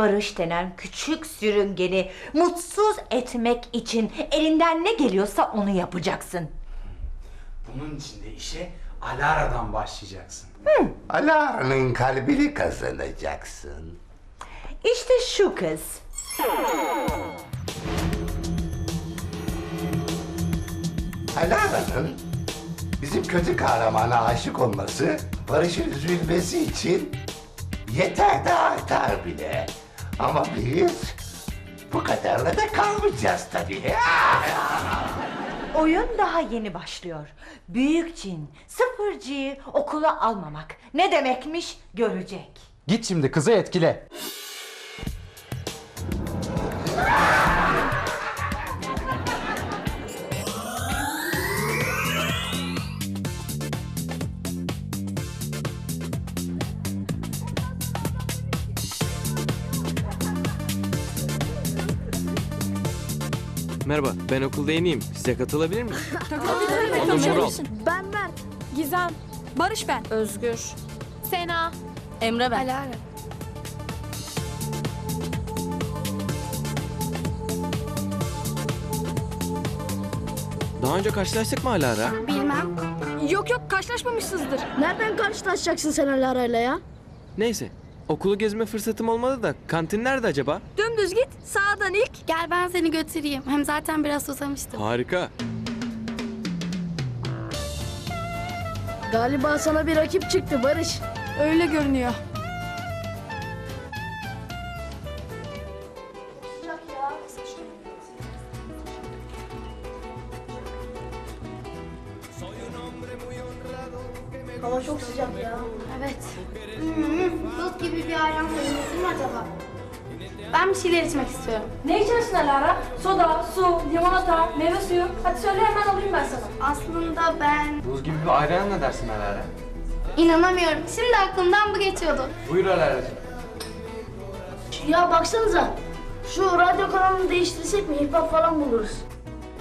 Barış denen küçük sürüngeni mutsuz etmek için elinden ne geliyorsa onu yapacaksın. Bunun için de işe Alara'dan başlayacaksın. Alara'nın kalbini kazanacaksın. İşte şu kız. Alara'nın bizim kötü kahramana aşık olması, Barış'ın üzülmesi için yeter de artar bile. Ama biz bu kadarla da kalmayacağız tabii. Oyun daha yeni başlıyor. Büyük cin sıfırcıyı okula almamak ne demekmiş görecek. Git şimdi kızı etkile. Merhaba, ben okulda yeniyim. Size katılabilir miyim? Adım Mural. Ben Mert. Gizem. Barış ben. Özgür. Sena. Emre ben. Alara. Daha önce karşılaştık mı Alara? Bilmem. Yok yok karşılaşmamışsınızdır. Nereden karşılaşacaksın sen Alara'yla ya? Neyse, okulu gezme fırsatım olmadı da kantin nerede acaba? Dümdüz git sağdan ilk. Gel ben seni götüreyim. Hem zaten biraz susamıştım. Harika. Galiba sana bir rakip çıktı Barış. Öyle görünüyor. Hava çok sıcak ya. Evet. Buz gibi bir ayran koyulmasın mı acaba? Ben bir şeyler içmek istiyorum. Ne içersin Alara? Soda, su, limonata, meyve suyu. Hadi söyle hemen alayım ben sana. Aslında ben Buz gibi bir ayran ne dersin Alara? inanamıyorum. Şimdi aklımdan bu geçiyordu. Buyur Alara'cığım. Ya baksanıza. Şu radyo kanalını değiştirsek mi? Hip hop falan buluruz.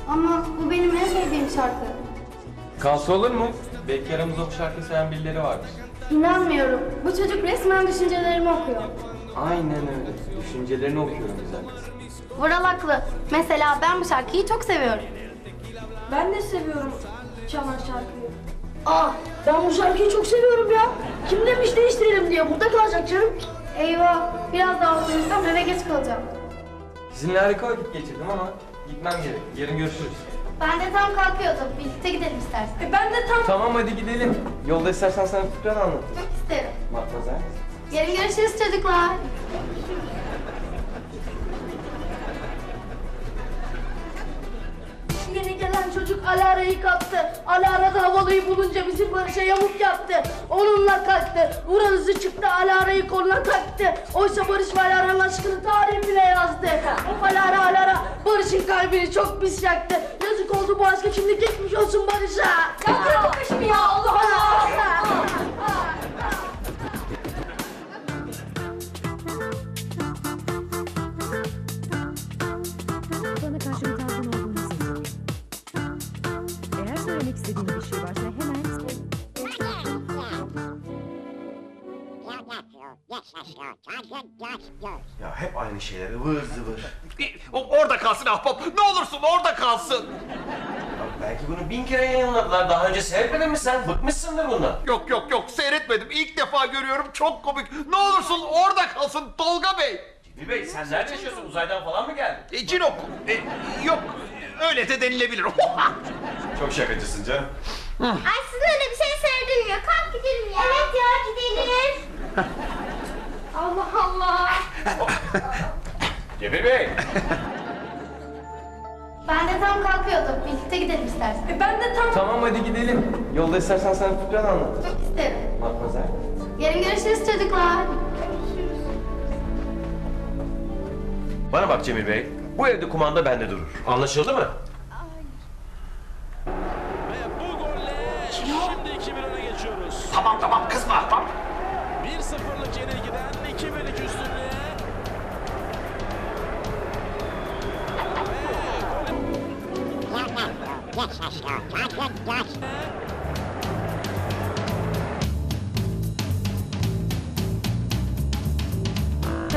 Ama bu benim en sevdiğim şarkı. Kalsa olur mu? Belki aramızda bu şarkı seven birileri vardır. İnanmıyorum. Bu çocuk resmen düşüncelerimi okuyor. Aynen öyle. Düşüncelerini okuyorum güzel kız. Vural haklı. Mesela ben bu şarkıyı çok seviyorum. Ben de seviyorum çalan şarkıyı. Aa ben bu şarkıyı çok seviyorum ya. Kim demiş değiştirelim diye burada kalacak canım. Eyvah, biraz daha oturursam eve geç kalacağım. Sizinle harika vakit geçirdim ama gitmem gerek. Yarın görüşürüz. Ben de tam kalkıyordum. Birlikte gidelim istersen. E ben de tam... Tamam hadi gidelim. Yolda istersen sana fıkra da anlatayım. Çok isterim. Matmazel. Yarın görüşürüz çocuklar. Gelen çocuk Alara'yı kaptı. Alara da havalıyı bulunca bizim Barış'a yamuk yaptı. Onunla kalktı. Vuran hızı çıktı Alara'yı koluna taktı. Oysa Barış ve Alara'nın aşkını tarih bile yazdı. Of Alara Alara Barış'ın kalbini çok pis yaktı. Yazık oldu bu aşka şimdi geçmiş olsun Barış'a. Ya bırakın peşimi ya Allah Allah. Söylemek istediğin bir şey varsa hemen Ya hep aynı şeyler ıvır zıvır. O- Orada kalsın ahbap. Ne olursun orada kalsın. Belki bunu bin kere yayınladılar. Daha önce seyretmedin mi sen? Bıkmışsındır bundan. Yok yok yok seyretmedim. İlk defa görüyorum. Çok komik. Ne olursun orada kalsın Tolga Bey. Cemil Bey sen nerede yaşıyorsun? Uzaydan falan mı geldin? E, Cinok. E, yok öyle de denilebilir. Çok şakacısın canım. Ay siz öyle bir şey sevdirmiyor. Kalk gidelim ya. Evet ya gidelim. Allah Allah. Cemil Bey. Ben de tam kalkıyordum. Birlikte gidelim istersen. E ben de tam... Tamam hadi gidelim. Yolda istersen sana fıkra da anlatayım. Çok isterim. Matmazel. Yarın görüşürüz çocuklar. Bana bak Cemil Bey. Bu evde kumanda bende durur. Anlaşıldı mı? Şimdi 2-1 öne geçiyoruz. Tamam tamam kızma ahbap. 1-0'lık yenilgiden 2-1'lik üstünlüğe.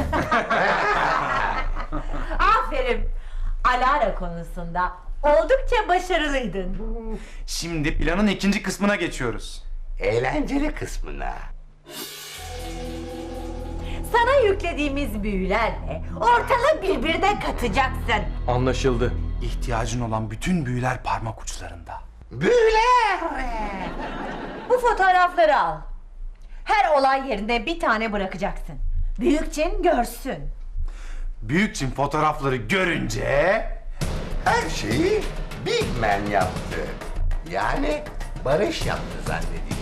Aferin. Alara konusunda oldukça başarılıydın. Şimdi planın ikinci kısmına geçiyoruz. Eğlenceli kısmına. Sana yüklediğimiz büyülerle ortalığı birbirine katacaksın. Anlaşıldı. İhtiyacın olan bütün büyüler parmak uçlarında. Büyüler. Bu fotoğrafları al. Her olay yerinde bir tane bırakacaksın. Büyükçin görsün. Büyükçin fotoğrafları görünce... Her şeyi Big Man yaptı. Yani Barış yaptı zannedecek.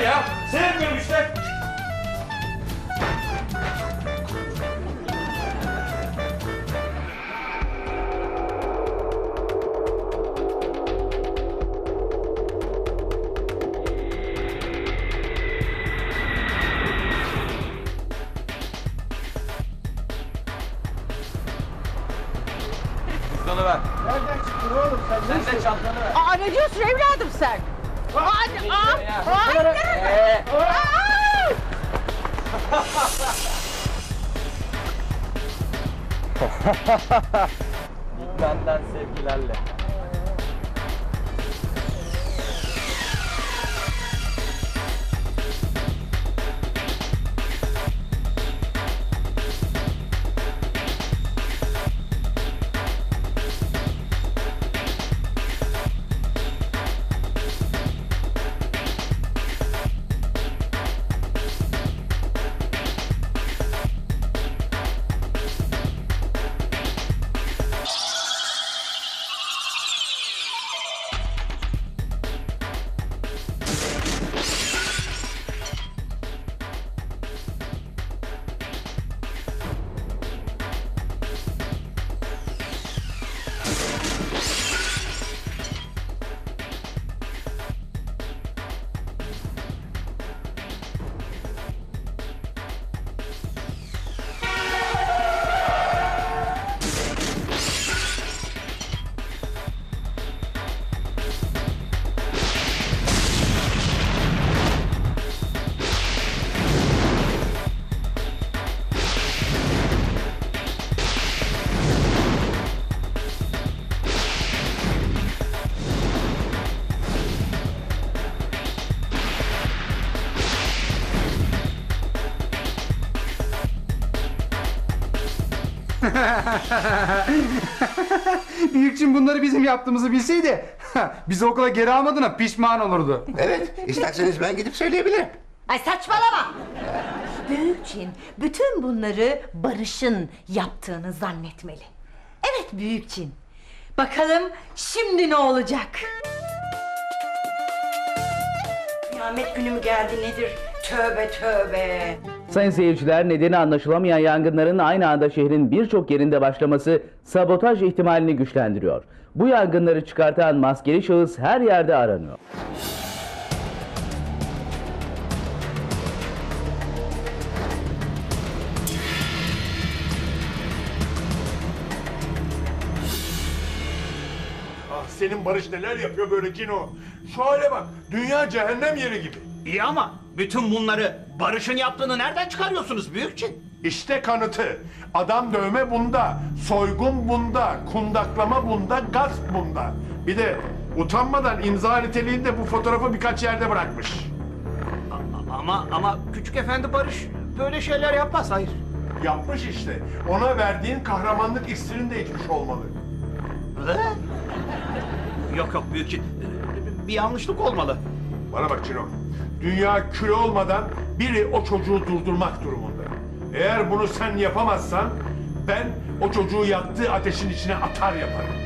ya. Seyretmiyorum işte. Cüzdanı ver. Nereden çıktın oğlum sen? Sen de çantanı ver. Aa ne diyorsun evladım sen? Aa, aa, aa, Ee, Benden sevgilerle. Büyükçin bunları bizim yaptığımızı bilseydi bizi okula geri almadığına pişman olurdu. Evet, isterseniz ben gidip söyleyebilirim. Ay saçmalama. Büyükçin bütün bunları Barış'ın yaptığını zannetmeli. Evet Büyükçin. Bakalım şimdi ne olacak? Kıyamet günü mü geldi nedir? Tövbe tövbe. Sayın seyirciler nedeni anlaşılamayan yangınların aynı anda şehrin birçok yerinde başlaması sabotaj ihtimalini güçlendiriyor. Bu yangınları çıkartan maskeli şahıs her yerde aranıyor. Ah senin Barış neler yapıyor böyle Cino. Şu hale bak. Dünya cehennem yeri gibi. İyi ama bütün bunları Barış'ın yaptığını nereden çıkarıyorsunuz Büyükçin? İşte kanıtı. Adam dövme bunda, soygun bunda, kundaklama bunda, gasp bunda. Bir de utanmadan imza niteliğinde bu fotoğrafı birkaç yerde bırakmış. Ama ama küçük efendi Barış böyle şeyler yapmaz hayır. Yapmış işte. Ona verdiğin kahramanlık iksirini de içmiş olmalı. Yok yok Büyükçin bir yanlışlık olmalı. Bana bak Cino. Dünya kül olmadan biri o çocuğu durdurmak durumunda. Eğer bunu sen yapamazsan ben o çocuğu yaktığı ateşin içine atar yaparım.